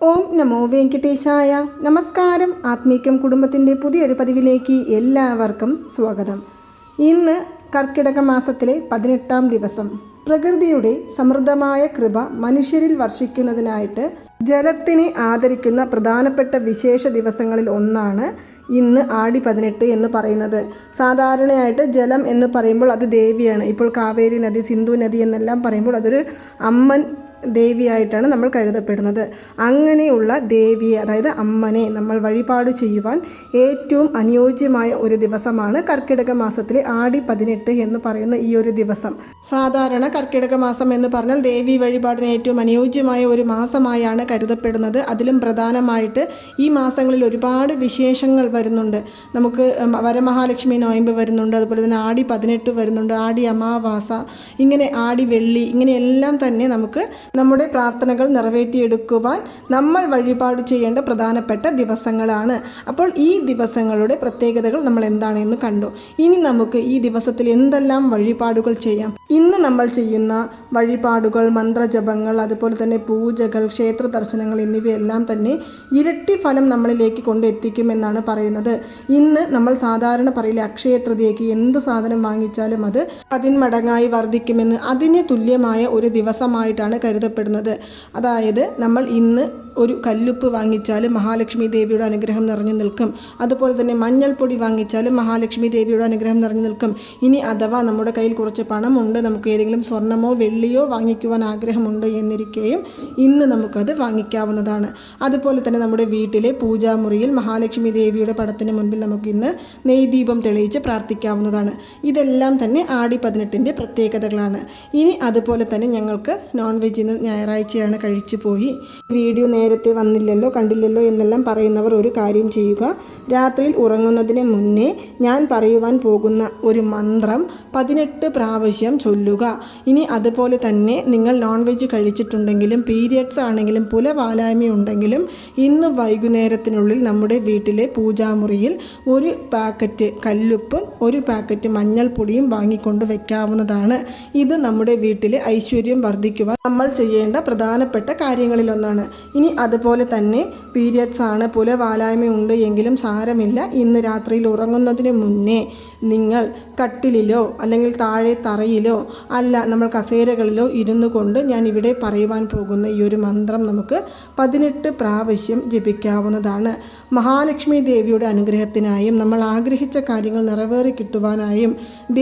ഓം നമോ വെങ്കടേശായ നമസ്കാരം. ആത്മീക്യം കുടുംബത്തിന്റെ പുതിയൊരു പതിവിലേക്ക് എല്ലാവർക്കും സ്വാഗതം. ഇന്ന് കർക്കിടക മാസത്തിലെ പതിനെട്ടാം ദിവസം. പ്രകൃതിയുടെ സമൃദ്ധമായ കൃപ മനുഷ്യരിൽ വർഷിക്കുന്നതിനായിട്ട് ജലത്തിനെ ആദരിക്കുന്ന പ്രധാനപ്പെട്ട വിശേഷ ദിവസങ്ങളിൽ ഒന്നാണ് ഇന്ന് ആടി പതിനെട്ട് എന്ന് പറയുന്നത്. സാധാരണയായിട്ട് ജലം എന്ന് പറയുമ്പോൾ അത് ദേവിയാണ്. ഇപ്പോൾ കാവേരി നദി സിന്ധു നദി എന്നെല്ലാം പറയുമ്പോൾ അതൊരു അമ്മൻ ദേവിയായിട്ടാണ് നമ്മൾ കരുതപ്പെടുന്നത്. അങ്ങനെയുള്ള ദേവിയെ അതായത് അമ്മനെ നമ്മൾ വഴിപാട് ചെയ്യുവാൻ ഏറ്റവും അനുയോജ്യമായ ഒരു ദിവസമാണ് കർക്കിടക മാസത്തിലെ ആടി പതിനെട്ട് എന്ന് പറയുന്ന ഈ ഒരു ദിവസം. സാധാരണ കർക്കിടക മാസം എന്ന് പറഞ്ഞാൽ ദേവി വഴിപാടിന് ഏറ്റവും അനുയോജ്യമായ ഒരു മാസമായാണ് കരുതപ്പെടുന്നത്. അതിലും പ്രധാനമായിട്ട് ഈ മാസങ്ങളിൽ ഒരുപാട് വിശേഷങ്ങൾ വരുന്നുണ്ട്. നമുക്ക് വരമഹാലക്ഷ്മി നോയമ്പ് വരുന്നുണ്ട് അതുപോലെ തന്നെ ആടി പതിനെട്ട് വരുന്നുണ്ട് ആടി അമാവാസ ഇങ്ങനെ ആടി വെള്ളി ഇങ്ങനെയെല്ലാം തന്നെ നമുക്ക് നമ്മുടെ പ്രാർത്ഥനകൾ നിറവേറ്റിയെടുക്കുവാൻ നമ്മൾ വഴിപാട് ചെയ്യേണ്ട പ്രധാനപ്പെട്ട ദിവസങ്ങളാണ്. അപ്പോൾ ഈ ദിവസങ്ങളുടെ പ്രത്യേകതകൾ നമ്മൾ എന്താണെന്ന് കണ്ടു. ഇനി നമുക്ക് ഈ ദിവസത്തിൽ എന്തെല്ലാം വഴിപാടുകൾ ചെയ്യാം? ഇന്ന് നമ്മൾ ചെയ്യുന്ന വഴിപാടുകൾ മന്ത്രജപങ്ങൾ അതുപോലെ തന്നെ പൂജകൾ ക്ഷേത്ര ദർശനങ്ങൾ എന്നിവയെല്ലാം തന്നെ ഇരട്ടി ഫലം നമ്മളിലേക്ക് കൊണ്ടെത്തിക്കുമെന്നാണ് പറയുന്നത്. ഇന്ന് നമ്മൾ സാധാരണ പറയില്ല അക്ഷയ എന്തു സാധനം വാങ്ങിച്ചാലും അത് പതിന്മടങ്ങായി വർദ്ധിക്കുമെന്ന് അതിന് തുല്യമായ ഒരു ദിവസമായിട്ടാണ് കരുതപ്പെടുന്നത്. അതായത് നമ്മൾ ഇന്ന് ഒരു കല്ലുപ്പ് വാങ്ങിച്ചാൽ മഹാലക്ഷ്മി ദേവിയുടെ അനുഗ്രഹം നിറഞ്ഞു നിൽക്കും. അതുപോലെ തന്നെ മഞ്ഞൾപ്പൊടി വാങ്ങിച്ചാലും മഹാലക്ഷ്മി ദേവിയുടെ അനുഗ്രഹം നിറഞ്ഞു നിൽക്കും. ഇനി അഥവാ നമ്മുടെ കയ്യിൽ കുറച്ച് പണമുണ്ട് നമുക്ക് ഏതെങ്കിലും സ്വർണമോ വെള്ളിയോ വാങ്ങിക്കുവാൻ ആഗ്രഹമുണ്ട് എന്നിരിക്കെയും ഇന്ന് നമുക്കത് വാങ്ങിക്കാവുന്നതാണ്. അതുപോലെ തന്നെ നമ്മുടെ വീട്ടിലെ പൂജാമുറിയിൽ മഹാലക്ഷ്മി ദേവിയുടെ പടത്തിന് മുൻപിൽ നമുക്ക് ഇന്ന് നെയ്ദീപം തെളിയിച്ച് പ്രാർത്ഥിക്കാവുന്നതാണ്. ഇതെല്ലാം തന്നെ ആടി പതിനെട്ടിന്റെ പ്രത്യേകതകളാണ്. ഇനി അതുപോലെ തന്നെ ഞങ്ങൾക്ക് നോൺ വെജ് ഇന്ന് ഞായറാഴ്ചയാണ് കഴിച്ചു പോയി. വീഡിയോ നേരത്തെ വന്നില്ലല്ലോ കണ്ടില്ലല്ലോ എന്നെല്ലാം പറയുന്നവർ ഒരു കാര്യം ചെയ്യുക. രാത്രിയിൽ ഉറങ്ങുന്നതിന് മുന്നേ ഞാൻ പറയുവാൻ പോകുന്ന ഒരു മന്ത്രം പതിനെട്ട് പ്രാവശ്യം ചൊല്ലുക. ഇനി അതുപോലെ തന്നെ നിങ്ങൾ നോൺ വെജ് കഴിച്ചിട്ടുണ്ടെങ്കിലും പീരിയഡ്സ് ആണെങ്കിലും പുല ഉണ്ടെങ്കിലും ഇന്ന് വൈകുന്നേരത്തിനുള്ളിൽ നമ്മുടെ വീട്ടിലെ പൂജാമുറിയിൽ ഒരു പാക്കറ്റ് കല്ലുപ്പും ഒരു പാക്കറ്റ് മഞ്ഞൾപ്പൊടിയും വാങ്ങിക്കൊണ്ട് വെക്കാവുന്നതാണ്. ഇത് നമ്മുടെ വീട്ടിലെ ഐശ്വര്യം വർദ്ധിക്കുവാൻ നമ്മൾ ചെയ്യേണ്ട പ്രധാനപ്പെട്ട കാര്യങ്ങളിലൊന്നാണ്. ഇനി അതുപോലെ തന്നെ പീരിയഡ്സ് ആണ്. പുലവാലായ്മ ഉണ്ട് എങ്കിലും സാരമില്ല. ഇന്ന് രാത്രിയിൽ ഉറങ്ങുന്നതിന് മുന്നേ നിങ്ങൾ കട്ടിലിലോ അല്ലെങ്കിൽ താഴെ തറയിലോ അല്ല നമ്മൾ കസേരകളിലോ ഇരുന്നു കൊണ്ട് ഞാൻ ഇവിടെ പറയുവാൻ പോകുന്ന ഈ ഒരു മന്ത്രം നമുക്ക് പതിനെട്ട് പ്രാവശ്യം ജപിക്കാവുന്നതാണ്. മഹാലക്ഷ്മി ദേവിയുടെ അനുഗ്രഹത്തിനായും നമ്മൾ ആഗ്രഹിച്ച കാര്യങ്ങൾ നിറവേറി കിട്ടുവാനായും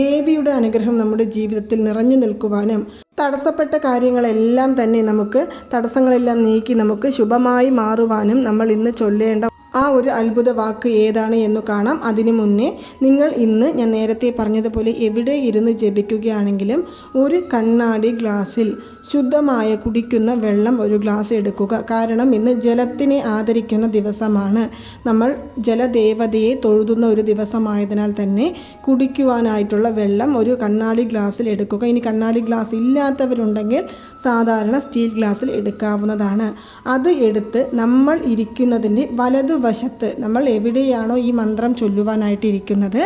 ദേവിയുടെ അനുഗ്രഹം നമ്മുടെ ജീവിതത്തിൽ നിറഞ്ഞു നിൽക്കുവാനും തടസ്സപ്പെട്ട കാര്യങ്ങളെല്ലാം തന്നെ നമുക്ക് തടസ്സങ്ങളെല്ലാം നീക്കി നമുക്ക് ശുഭമായി മാറുവാനും നമ്മൾ ഇന്ന് ചൊല്ലേണ്ട ആ ഒരു അത്ഭുത വാക്ക് ഏതാണ് എന്ന് കാണാം. അതിനു മുന്നേ നിങ്ങൾ ഇന്ന് ഞാൻ നേരത്തെ പറഞ്ഞതുപോലെ എവിടെ ഇരുന്ന് ജപിക്കുകയാണെങ്കിലും ഒരു കണ്ണാടി ഗ്ലാസ്സിൽ ശുദ്ധമായ കുടിക്കുന്ന വെള്ളം ഒരു ഗ്ലാസ് എടുക്കുക. കാരണം ഇന്ന് ജലത്തിനെ ആദരിക്കുന്ന ദിവസമാണ്. നമ്മൾ ജലദേവതയെ തൊഴുതുന്ന ഒരു ദിവസമായതിനാൽ തന്നെ കുടിക്കുവാനായിട്ടുള്ള വെള്ളം ഒരു കണ്ണാടി ഗ്ലാസ്സിൽ എടുക്കുക. ഇനി കണ്ണാടി ഗ്ലാസ് ഇല്ലാത്തവരുണ്ടെങ്കിൽ സാധാരണ സ്റ്റീൽ ഗ്ലാസ്സിൽ എടുക്കാവുന്നതാണ്. അത് എടുത്ത് നമ്മൾ ഇരിക്കുന്നതിന്റെ വലതു വശത്ത് നമ്മൾ എവിടെയാണോ ഈ മന്ത്രം ചൊല്ലുവാനായിട്ടിരിക്കുന്നത്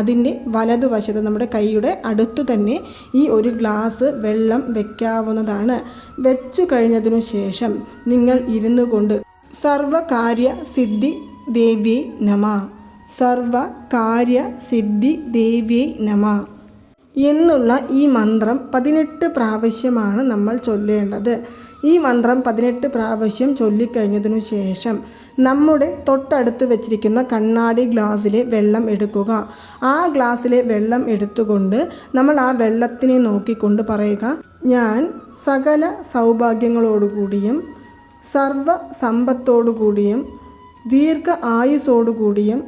അതിന്റെ വലതുവശത്ത് നമ്മുടെ കൈയുടെ അടുത്തു തന്നെ ഈ ഒരു ഗ്ലാസ് വെള്ളം വെക്കാവുന്നതാണ്. വെച്ചു കഴിഞ്ഞതിനു ശേഷം നിങ്ങൾ ഇരുന്നു കൊണ്ട് സർവകാര്യ സിദ്ധി ദേവി നമ സർവ കാര്യ സിദ്ധി ദേവി നമ എന്നുള്ള ഈ മന്ത്രം പതിനെട്ട് പ്രാവശ്യമാണ് നമ്മൾ ചൊല്ലേണ്ടത്. ഈ മന്ത്രം പതിനെട്ട് പ്രാവശ്യം ചൊല്ലിക്കഴിഞ്ഞതിനു ശേഷം നമ്മുടെ തൊട്ടടുത്ത് വെച്ചിരിക്കുന്ന കണ്ണാടി ഗ്ലാസ്സിലെ വെള്ളം എടുക്കുക. ആ ഗ്ലാസ്സിലെ വെള്ളം എടുത്തുകൊണ്ട് നമ്മൾ ആ വെള്ളത്തിനെ നോക്കിക്കൊണ്ട് പറയുക ഞാൻ സകല സൗഭാഗ്യങ്ങളോടുകൂടിയും സർവ സമ്പത്തോടുകൂടിയും ദീർഘ ആയുസോടുകൂടിയും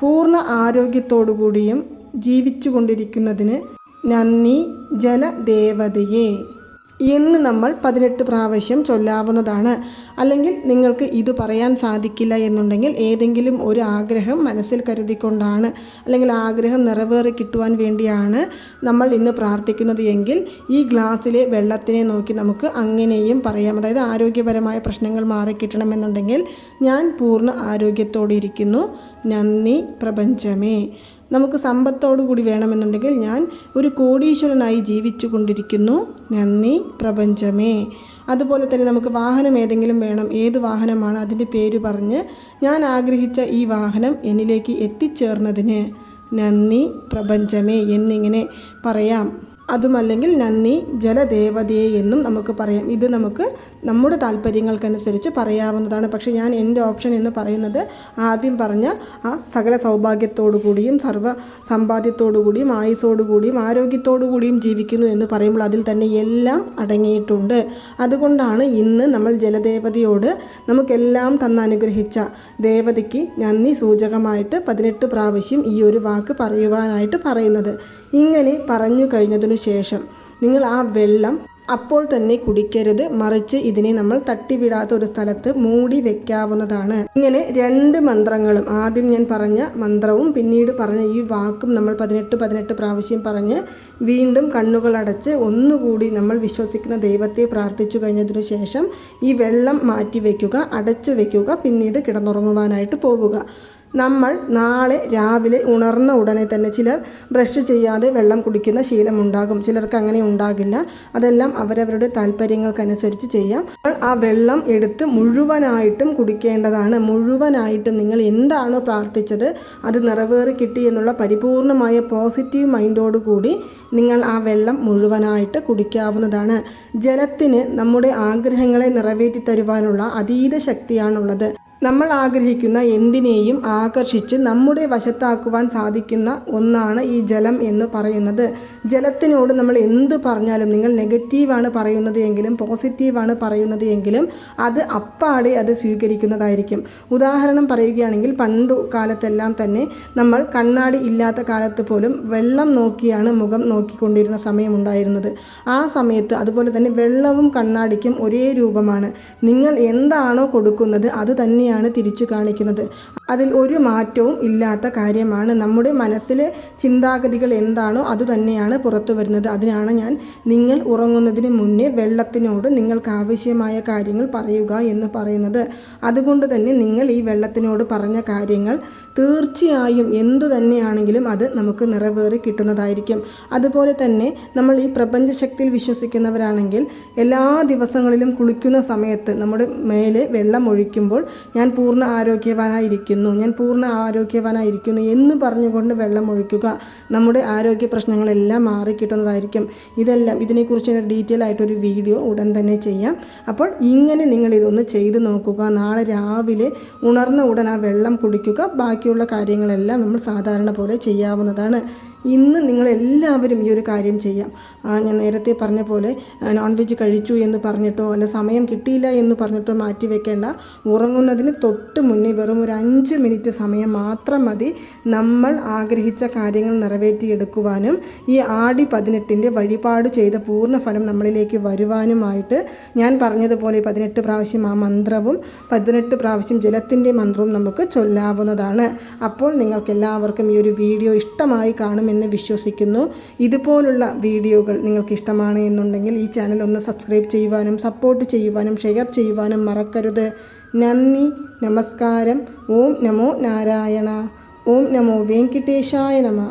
പൂർണ ആരോഗ്യത്തോടുകൂടിയും ജീവിച്ചുകൊണ്ടിരിക്കുന്നതിന് നന്ദി ജലദേവതയെ. എന്ന് നമ്മൾ പതിനെട്ട് പ്രാവശ്യം ചൊല്ലാവുന്നതാണ്. അല്ലെങ്കിൽ നിങ്ങൾക്ക് ഇത് പറയാൻ സാധിക്കില്ല എന്നുണ്ടെങ്കിൽ ഏതെങ്കിലും ഒരു ആഗ്രഹം മനസ്സിൽ കരുതിക്കൊണ്ടാണ് അല്ലെങ്കിൽ ആഗ്രഹം നിറവേറി കിട്ടുവാൻ വേണ്ടിയാണ് നമ്മൾ ഇന്ന് പ്രാർത്ഥിക്കുന്നത് എങ്കിൽ ഈ ഗ്ലാസ്സിലെ വെള്ളത്തിനെ നോക്കി നമുക്ക് അങ്ങനെയും പറയാം. അതായത് ആരോഗ്യപരമായ പ്രശ്നങ്ങൾ മാറിക്കിട്ടണമെന്നുണ്ടെങ്കിൽ ഞാൻ പൂർണ ആരോഗ്യത്തോടെ ഇരിക്കുന്നു. നന്ദി പ്രപഞ്ചമേ. നമുക്ക് സമ്പത്തോടു കൂടി വേണമെന്നുണ്ടെങ്കിൽ ഞാൻ ഒരു കോടീശ്വരനായി ജീവിച്ചു കൊണ്ടിരിക്കുന്നു. നന്ദി പ്രപഞ്ചമേ. അതുപോലെ തന്നെ നമുക്ക് വാഹനം ഏതെങ്കിലും വേണം. ഏത് വാഹനമാണ് അതിന്റെ പേര് പറഞ്ഞ് ഞാൻ ആഗ്രഹിച്ച ഈ വാഹനം എന്നിലേക്ക് എത്തിച്ചേർന്നതിന്. നന്ദി പ്രപഞ്ചമേ എന്നിങ്ങനെ പറയാം. അതുമല്ലെങ്കിൽ നന്ദി ജലദേവതയെ എന്നും നമുക്ക് പറയാം. ഇത് നമുക്ക് നമ്മുടെ താല്പര്യങ്ങൾക്കനുസരിച്ച് പറയാവുന്നതാണ്. പക്ഷേ ഞാൻ എന്റെ ഓപ്ഷൻ എന്ന് പറയുന്നത് ആദ്യം പറഞ്ഞ ആ സകല സൗഭാഗ്യത്തോടു കൂടിയും സർവ സമ്പാദ്യത്തോടു കൂടിയും ആയുസോടു കൂടിയും ആരോഗ്യത്തോടു കൂടിയും ജീവിക്കുന്നു എന്ന് പറയുമ്പോൾ അതിൽ തന്നെ എല്ലാം അടങ്ങിയിട്ടുണ്ട്. അതുകൊണ്ടാണ് ഇന്ന് നമ്മൾ ജലദേവതയോട് നമുക്കെല്ലാം തന്നനുഗ്രഹിച്ച ദേവതയ്ക്ക് നന്ദി സൂചകമായിട്ട് പതിനെട്ട് പ്രാവശ്യം ഈ ഒരു വാക്ക് പറയുവാനായിട്ട് പറയുന്നത്. ഇങ്ങനെ പറഞ്ഞു കഴിഞ്ഞതിനു ശേഷം നിങ്ങൾ ആ വെള്ളം അപ്പോൾ തന്നെ കുടിക്കരുത് മറിച്ച് ഇതിനെ നമ്മൾ തട്ടിവിടാത്ത ഒരു സ്ഥലത്ത് മൂടി വെക്കാവുന്നതാണ്. ഇങ്ങനെ രണ്ട് മന്ത്രങ്ങളും ആദ്യം ഞാൻ പറഞ്ഞ മന്ത്രവും പിന്നീട് പറഞ്ഞ ഈ വാക്കും നമ്മൾ പതിനെട്ട് പതിനെട്ട് പ്രാവശ്യം പറഞ്ഞ് വീണ്ടും കണ്ണുകളടച്ച് ഒന്നുകൂടി നമ്മൾ വിശ്വസിക്കുന്ന ദൈവത്തെ പ്രാർത്ഥിച്ചു കഴിഞ്ഞതിനു ശേഷം ഈ വെള്ളം മാറ്റി വയ്ക്കുക അടച്ചു വയ്ക്കുക പിന്നീട് കിടന്നുറങ്ങുവാനായിട്ട് പോവുക. നമ്മൾ നാളെ രാവിലെ ഉണർന്ന ഉടനെ തന്നെ ചിലർ ബ്രഷ് ചെയ്യാതെ വെള്ളം കുടിക്കുന്ന ശീലമുണ്ടാകും. ചിലർക്ക് അങ്ങനെ ഉണ്ടാകില്ല. അതെല്ലാം അവരവരുടെ താല്പര്യങ്ങൾക്കനുസരിച്ച് ചെയ്യാം. നമ്മൾ ആ വെള്ളം എടുത്ത് മുഴുവനായിട്ടും കുടിക്കേണ്ടതാണ്. മുഴുവനായിട്ടും നിങ്ങൾ എന്താണോ പ്രാർത്ഥിച്ചത് അത് നിറവേറി കിട്ടി എന്നുള്ള പരിപൂർണമായ പോസിറ്റീവ് മൈൻഡോടുകൂടി നിങ്ങൾ ആ വെള്ളം മുഴുവനായിട്ട് കുടിക്കാവുന്നതാണ്. ജലത്തിന് നമ്മുടെ ആഗ്രഹങ്ങളെ നിറവേറ്റി തരുവാനുള്ള അതീത ശക്തിയാണുള്ളത്. നമ്മൾ ആഗ്രഹിക്കുന്ന എന്തിനേയും ആകർഷിച്ച് നമ്മുടെ വശത്താക്കുവാൻ സാധിക്കുന്ന ഒന്നാണ് ഈ ജലം എന്ന് പറയുന്നത്. ജലത്തിനോട് നമ്മൾ എന്ത് പറഞ്ഞാലും നിങ്ങൾ നെഗറ്റീവാണ് പറയുന്നത് എങ്കിലും പോസിറ്റീവാണ് പറയുന്നത് എങ്കിലും അത് അപ്പാടെ അത് സ്വീകരിക്കുന്നതായിരിക്കും. ഉദാഹരണം പറയുകയാണെങ്കിൽ പണ്ട് കാലത്തെല്ലാം തന്നെ നമ്മൾ കണ്ണാടി ഇല്ലാത്ത കാലത്ത് പോലും വെള്ളം നോക്കിയാണ് മുഖം നോക്കിക്കൊണ്ടിരുന്ന സമയമുണ്ടായിരുന്നത് ആ സമയത്ത് അതുപോലെ തന്നെ വെള്ളവും കണ്ണാടിക്കും ഒരേ രൂപമാണ്. നിങ്ങൾ എന്താണോ കൊടുക്കുന്നത് അത് തന്നെ തന്നെയാണ് തിരിച്ചു കാണിക്കുന്നത്. അതിൽ ഒരു മാറ്റവും ഇല്ലാത്ത കാര്യമാണ്. നമ്മുടെ മനസ്സിലെ ചിന്താഗതികൾ എന്താണോ അതുതന്നെയാണ് പുറത്തു വരുന്നത്. അതിനാണ് ഞാൻ നിങ്ങൾ ഉറങ്ങുന്നതിന് മുന്നേ വെള്ളത്തിനോട് നിങ്ങൾക്ക് ആവശ്യമായ കാര്യങ്ങൾ പറയുക എന്ന് പറയുന്നത്. അതുകൊണ്ട് തന്നെ നിങ്ങൾ ഈ വെള്ളത്തിനോട് പറഞ്ഞ കാര്യങ്ങൾ തീർച്ചയായും എന്തു തന്നെയാണെങ്കിലും അത് നമുക്ക് നിറവേറി കിട്ടുന്നതായിരിക്കും. അതുപോലെ തന്നെ നമ്മൾ ഈ പ്രപഞ്ചശക്തിയിൽ വിശ്വസിക്കുന്നവരാണെങ്കിൽ എല്ലാ ദിവസങ്ങളിലും കുളിക്കുന്ന സമയത്ത് നമ്മുടെ മേലെ വെള്ളം ഒഴിക്കുമ്പോൾ ഞാൻ പൂർണ ആരോഗ്യവാനായിരിക്കുന്നു ഞാൻ പൂർണ ആരോഗ്യവാനായിരിക്കുന്നു എന്ന് പറഞ്ഞുകൊണ്ട് വെള്ളം ഒഴിക്കുക. നമ്മുടെ ആരോഗ്യ പ്രശ്നങ്ങളെല്ലാം മാറിക്കിട്ടുന്നതായിരിക്കും. ഇതെല്ലാം ഇതിനെക്കുറിച്ച് ഞാൻ ഡീറ്റെയിൽ ആയിട്ടൊരു വീഡിയോ ഉടൻ തന്നെ ചെയ്യാം. അപ്പോൾ ഇങ്ങനെ നിങ്ങൾ ഇതൊന്ന് ചെയ്തു നോക്കുക. നാളെ രാവിലെ ഉണർന്ന ഉടൻ ആ വെള്ളം കുടിക്കുക. ബാക്കിയുള്ള കാര്യങ്ങളെല്ലാം നമ്മൾ സാധാരണ പോലെ ചെയ്യാവുന്നതാണ്. ഇന്ന് നിങ്ങളെല്ലാവരും ഈ ഒരു കാര്യം ചെയ്യാം. ഞാൻ നേരത്തെ പറഞ്ഞ പോലെ നോൺ വെജ് കഴിച്ചു എന്ന് പറഞ്ഞിട്ടോ അല്ല സമയം കിട്ടിയില്ല എന്ന് പറഞ്ഞിട്ടോ മാറ്റി വെക്കേണ്ട. ഉറങ്ങുന്നതിന് തൊട്ട് മുന്നേ വെറും ഒരു അഞ്ച് മിനിറ്റ് സമയം മാത്രം മതി നമ്മൾ ആഗ്രഹിച്ച കാര്യങ്ങൾ നിറവേറ്റിയെടുക്കുവാനും ഈ ആടി പതിനെട്ടിന്റെ വഴിപാട് ചെയ്ത പൂർണ ഫലം നമ്മളിലേക്ക് വരുവാനുമായിട്ട് ഞാൻ പറഞ്ഞതുപോലെ പതിനെട്ട് പ്രാവശ്യം ആ മന്ത്രവും പതിനെട്ട് പ്രാവശ്യം ജലത്തിന്റെ മന്ത്രവും നമുക്ക് ചൊല്ലാവുന്നതാണ്. അപ്പോൾ നിങ്ങൾക്ക് എല്ലാവർക്കും ഈ ഒരു വീഡിയോ ഇഷ്ടമായി കാണുമെന്ന് എന്ന് വിശ്വസിക്കുന്നു. ഇതുപോലുള്ള വീഡിയോകൾ നിങ്ങൾക്ക് ഇഷ്ടമാണ് എന്നുണ്ടെങ്കിൽ ഈ ചാനൽ ഒന്ന് സബ്സ്ക്രൈബ് ചെയ്യുവാനും സപ്പോർട്ട് ചെയ്യുവാനും ഷെയർ ചെയ്യുവാനും മറക്കരുത്. നന്ദി. നമസ്കാരം. ഓം നമോ നാരായണ. ഓം നമോ വെങ്കിട്ടേശായ നമ.